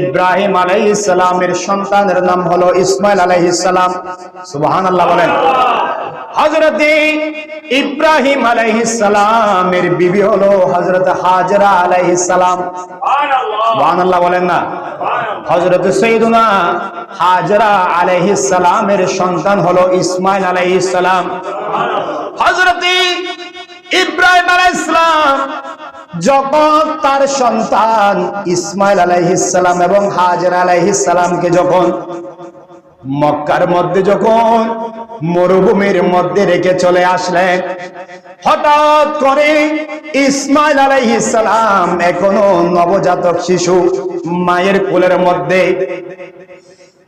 ইব্রাহিম আলাইহিস সালামের সন্তানের নাম হলো ইসমাইল আলাইহিস সালাম। সুবহানাল্লাহ বলেন। হযরতে ইব্রাহিম আলাইহিস সালামের বিবি হলো হযরত হাজরা আলাইহিস সালাম। সুবহানাল্লাহ বলেন না। হযরত সাইয়্যিদুনা হাজরা আলাইহিস সালামের সন্তান হলো ইসমাইল আলাইহিস সালাম। হযরতে ইব্রাহিম আলাইহিস সালাম যখন তার সন্তান ইসমাইল আলাইহিস সালাম এবং হাজরা আলাইহিস সালামকে যখন মক্কার মধ্যে যখন মরুভূমির মধ্যে রেখে চলে আসলেন, হঠাৎ করে ইসমাইল আলাইহিস সালাম এখনও নবজাতক শিশু মায়ের কোলের মধ্যে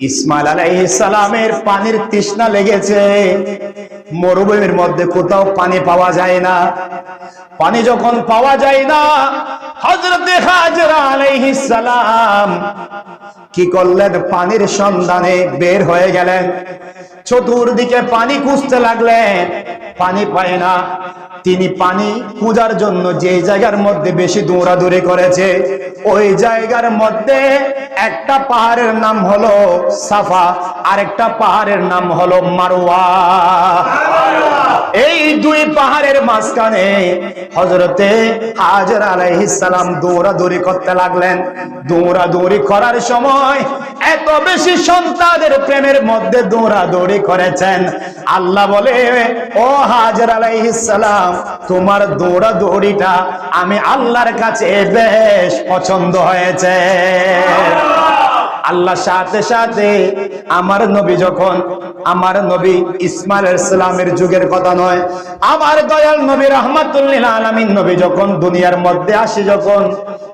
ইসমাইল সালামের পানির তৃষ্ণা লেগেছে। মরুভূমির মধ্যে কোথাও পানি পাওয়া যায় না। পানি যখন পাওয়া যায় না, হযরতে হাজরা সালাম কি করলেন? পানির সন্ধানে বের হয়ে গেলেন। চতুর্দিকে পানি খুঁজতে লাগলেন। পানি পায় না। তিনি পানি পূজার জন্য যে জায়গার মধ্যে বেশি দৌড়াদৌড়ি করেছে, ওই জায়গার মধ্যে একটা পাহাড়ের নাম হলো সাফা আর একটা পাহাড়ের নাম হলো মারওয়া। এই দুই পাহাড়ের মাঝখানে হজরতে হাজর আলাইহিস সালাম দৌড়াদৌড়ি করতে লাগলেন। দৌড়াদৌড়ি করার সময় এত বেশি সন্তানের প্রেমের মধ্যে দৌড়াদৌড়ি করেছেন। আল্লাহ বলে, ও হাজর আলাইহিস সালাম, তোমার দৌড়াদৌড়িটা আমি আল্লাহর কাছে বেশ পছন্দ হয়েছে। আল্লাহ সাথে সাথে আমার নবী যখন, আমার নবী ইসমাইল ইসলামের যুগের কথা নয়, আমার দয়াল নবী রহমাতুল্লিল আলামিন নবী যখন দুনিয়ার মধ্যে আসে যখন,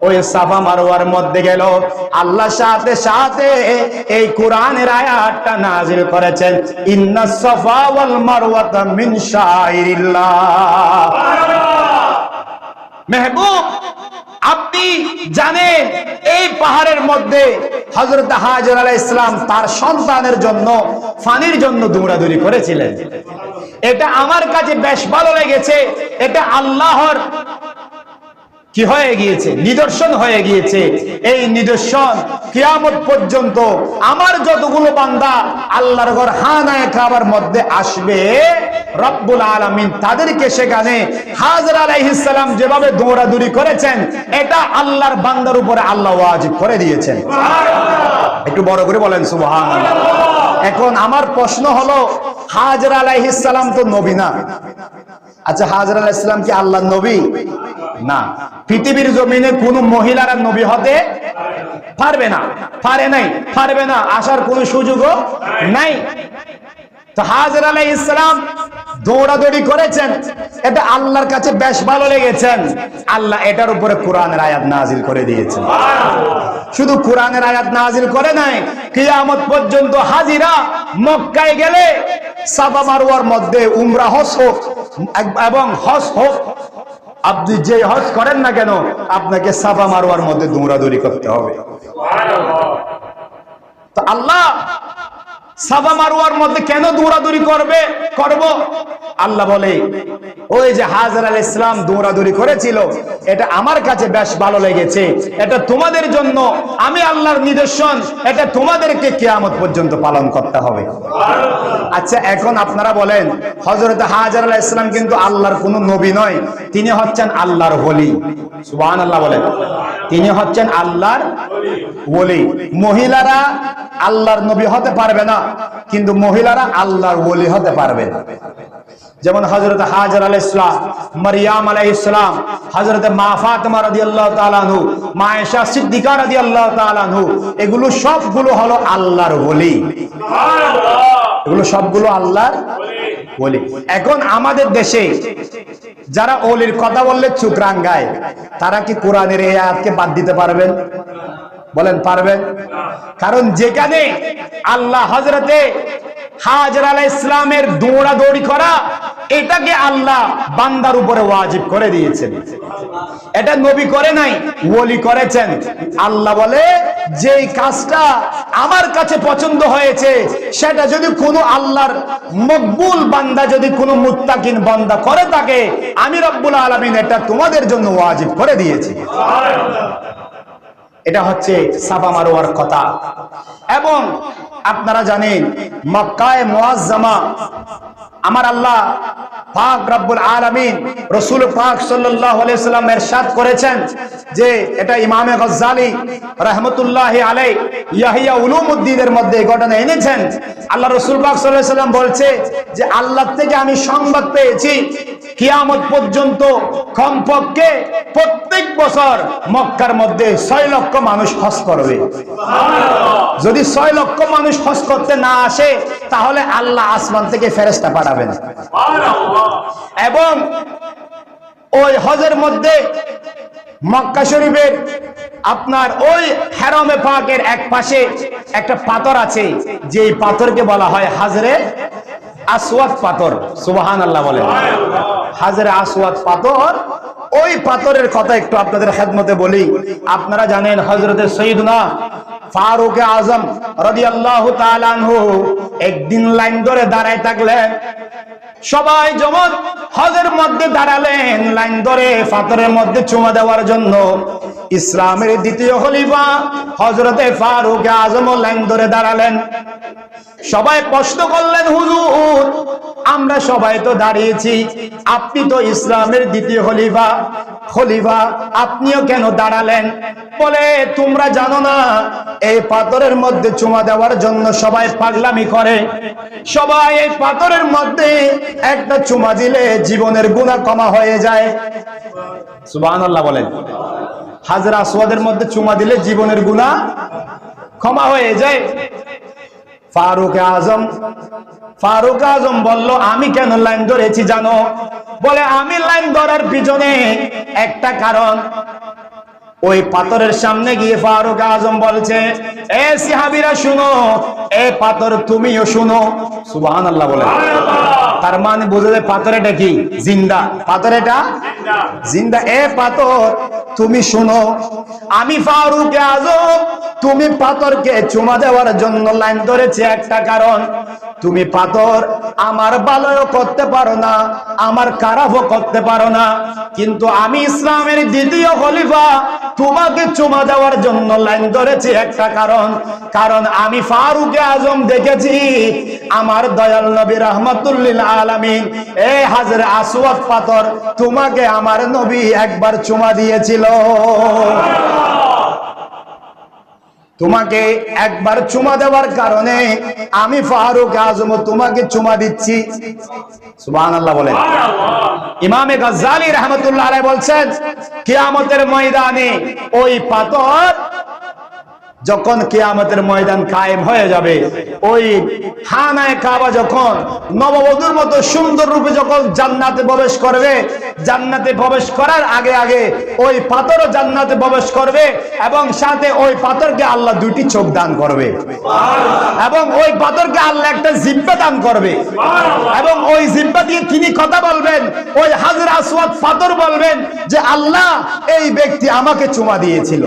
ওই সাফা মারোয়ার মধ্যে গেল, আল্লাহ সাথে সাথে এই কোরআনের আয়াতটা নাজিল করেছেন, ইন্না সাফা ওয়াল মারওয়াতা মিন শাইরিল্লাহ। মেহবুব, আপনি জানেন এই পাহাড়ের মধ্যে হজরত হাজর আলাহ ইসলাম তার সন্তানের জন্য ফানির জন্য দৌড়াদৌড়ি করেছিলেন। এটা আমার কাছে বেশ ভালো লেগেছে। এটা আল্লাহর কি হয়ে গিয়েছে? নিদর্শন হয়ে গিয়েছে। এই নিদর্শন কিয়ামত পর্যন্ত আমার যতগুলো বান্দা আল্লাহর ঘর হানায় খাবার মধ্যে আসবে রব্বুল আলামিন তাদেরকে সেখানে হাজর আলাইহিস সালাম যেভাবে দৌড়াদৌড়ি করেছেন এটা আল্লাহর বান্দার উপরে আল্লাহ ওয়াজিব করে দিয়েছেন। একটু বড় করে বলেন সুবহানাল্লাহ। এখন আমার প্রশ্ন হলো হাজর আলাইহিস সালাম তো নবী না। আচ্ছা হাজর আলাইহিস সালাম কি আল্লাহর নবী? না। পৃথিবীর জমিনে কোন মহিলারা নবী হতে পারবে না। পারে নাই, পারবে না, আসার কোন সুযোগও নাই। দৌড়াদৌড়ি বেশ ভালো লেগেছেন। আল্লাহ এটার আয়াত করে দিয়েছেন। শুধু আয়াত করে নাই মক্কায় গেলে সাবা মধ্যে উমরা হস হোক, এবং হস হোক আপনি যে হজ করেন না কেন, আপনাকে সাফা মারোয়ার মধ্যে দৌড়াদৌড়ি করতে হবে। তো আল্লাহ সাফা মারোয়ার মধ্যে কেন দৌড়াদৌড়ি করবে? করব? আল্লাহ বলে ওই যে হাজার আল ইসলাম দৌড়াদৌড়ি করেছিল, এটা আমার কাছে বেশ ভালো লেগেছে। এটা তোমাদের জন্য, আমি আল্লাহর নিদর্শন, এটা তোমাদেরকে কেয়ামত পর্যন্ত পালন করতে হবে। আচ্ছা এখন আপনারা বলেন হজরত হাজার আলাহ ইসলাম কিন্তু আল্লাহর কোন নবী নয়, তিনি হচ্ছেন আল্লাহর হলি সুবাহ আল্লাহ বলেন। তিনি হচ্ছেন আল্লাহর ওলি। মহিলারা আল্লাহর নবী হতে পারবে না, কিন্তু মহিলারা আল্লাহর ওলি হতে পারবে না। যেমন হজরত হাজার আল ইসলাম মারিয়াম আলাই ইসলাম হজরত মা ফাতেমা রাদি আল্লাহ তালানহু মা এশা সিদ্দিকা রাদি আল্লাহ তালানহু এগুলো সবগুলো হলো আল্লাহর ওলি। এগুলো সবগুলো আল্লাহর ওলি। এখন আমাদের দেশে যারা ওলির কথা বললে চুপ গায় তারা কি কোরআনের এই আয়াতকে বাদ দিতে পারবেন? বলেন, পারবেন? কারণ যেখানে আল্লাহ হজরতে হাজর আলাহ ইসলামের দৌড়াদৌড়ি করা, এটাকে আল্লাহ বান্দার উপরে ওয়াজিব করে দিয়েছেন। এটা নবী করে নাই, ওলি করেছেন। আল্লাহ বলে যে কাজটা আমার কাছে পছন্দ হয়েছে, সেটা যদি কোনো আল্লাহর মকবুল বান্দা, যদি কোনো মুত্তাকিন বান্দা করে থাকে, আমি রব্বুল আলমিন এটা তোমাদের জন্য ওয়াজিব করে দিয়েছি। এটা হচ্ছে সাফা মারোয়ার কথা। এবং আপনারা জানেন, মক্কায় মুআজ্জামা, আমার আল্লাহ পাক রব্বুল পাক সাল্লাম করেছেন যে এটা ইমামে গজ্জালি রাহমাতুল্লাহি আলাই ইয়াহিয়া মধ্যে ঘটনা এনেছেন। আল্লাহ রসুল পাক সাল্লাম বলছে যে আল্লাহ থেকে আমি সংবাদ পেয়েছি, কিয়ামত পর্যন্ত কমপক্ষে প্রত্যেক বছর মক্কার মধ্যে ছয় লক্ষ মানুষ হজ করবে। যদি ছয় লক্ষ মানুষ হজ করতে না আসে, তাহলে আল্লাহ আসমান থেকে ফেরেস্তা পাঠাবেন। এবং ওই হজের মধ্যে মক্কা শরীফের আপনার ওই হেরমে পাকের এক পাশে একটা পাথর আছে যে পাথরকে বলা হয় হাজরে আসওয়াদ পাথর। সুবহান আল্লাহ বলে হাজরে আসওয়াদ পাথর ওই পাথরের কথা একটু আপনাদের খেদমতে বলি। আপনারা জানেন হজরতে সৈদনা ফারুক আজম রাজি আল্লাহ একদিন লাইন ধরে দাঁড়ায় থাকলেন। সবাই যেমন হজের মধ্যে দাঁড়ালেন, লাইন ধরে পাথরের মধ্যে চুমা দেওয়ার জন্য। ইসলামের দ্বিতীয় খলিফা হজরতে ফারুক আজম ধরে দাঁড়ালেন। সবাই প্রশ্ন করলেন, হুজুর, আমরা সবাই তো দাঁড়িয়েছি, আপনি তো ইসলামের দ্বিতীয় খলিফা। খলিফা, আপনিও কেন দাঁড়ালেন? বলে, তোমরা জানো না, এই পাথরের মধ্যে চুমা দেওয়ার জন্য সবাই পাগলামি করে। সবাই এই পাথরের মধ্যে একটা চুমা দিলে জীবনের গুণা কমা হয়ে যায়। সুবহানাল্লাহ বলেন। হাজরা আসওয়াদের মধ্যে চুমা দিলে জীবনের গুণা ক্ষমা হয়ে যায়। ফারুক আজম ফারুক আজম বলল, আমি কেন লাইন ধরেছি জানো? বলে, আমি লাইন ধরার পিছনে একটা কারণ। ওই পাথরের সামনে গিয়ে ফারুক আজম বলছে, এ সিহাবিরা শুনো, এ পাথর তুমিও শুনো। সুবাহ সুবহানাল্লাহ বলে। তার মানে বোঝা যায় পাথর এটা কি? জিন্দা। পাথর এটা জিন্দা। এ পাথর, তুমি শুনো, আমি ফারুক আজম, তুমি পাথরকে চুমা দেওয়ার জন্য লাইন ধরেছে একটা কারণ। তুমি পাথর, আমার ভালোও করতে পারো না, আমার খারাপও করতে পারো না। কিন্তু আমি ইসলামের দ্বিতীয় খলিফা, তোমাকে চুমা দেওয়ার জন্য লাইন ধরেছি একটা কারণ। কারণ আমি ফারুকে আজম দেখেছি, আমার দয়াল নবী রহমতুল্লিল আলামিন। এ হাজরে আসওয়াদ পাথর, তোমাকে আমার নবী একবার চুমা দিয়েছিল। তোমাকে একবার চুমা দেওয়ার কারণে আমি ফারুক আজম তোমাকে চুমা দিচ্ছি। বলেন। ইমামে রহমতুল্লাহ বলছেন, কিয়ামতের ময়দানে ওই পাথর যখন কিয়ামতের ময়দান কায়েম হয়ে যাবে, ওই হানায় কাবা যখন নববধূর মতো সুন্দর রূপে যখন জান্নাতে প্রবেশ করবে, জান্নাতে প্রবেশ করার আগে আগে ওই পাথরও জান্নাতে প্রবেশ করবে এবং সাথে ওই পাথরকে আল্লাহ দুটি চোখ দান করবে। এবং ওই পাথরকে আল্লাহ একটা জিব্বা দান করবে। এবং ওই জিব্বা দিয়ে তিনি কথা বলবেন, ওই হাজরা আসওয়াদ পাথর বলবেন যে, আল্লাহ, এই ব্যক্তি আমাকে চুমা দিয়েছিল।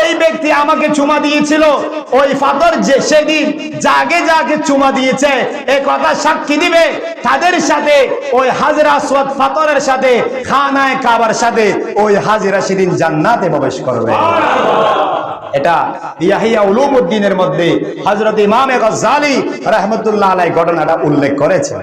এই ব্যক্তি আমাকে চুমা দিয়েছিল। ওই পাথর যে সেদিন জাগে জাগে চুমা দিয়েছে এই কথা সাক্ষী দিবে তাদের সাথে, ওই হাজরা আসওয়াদ পাথরের সাথে, খানায় কাবার সাথে, ওই হাজিরা সেদিন জান্নাতে প্রবেশ করবে। এটা ইয়াহিয়া উলুমউদ্দিনের মধ্যে ইমামে গজ্জালি ঘটনাটা উল্লেখ করেছেন।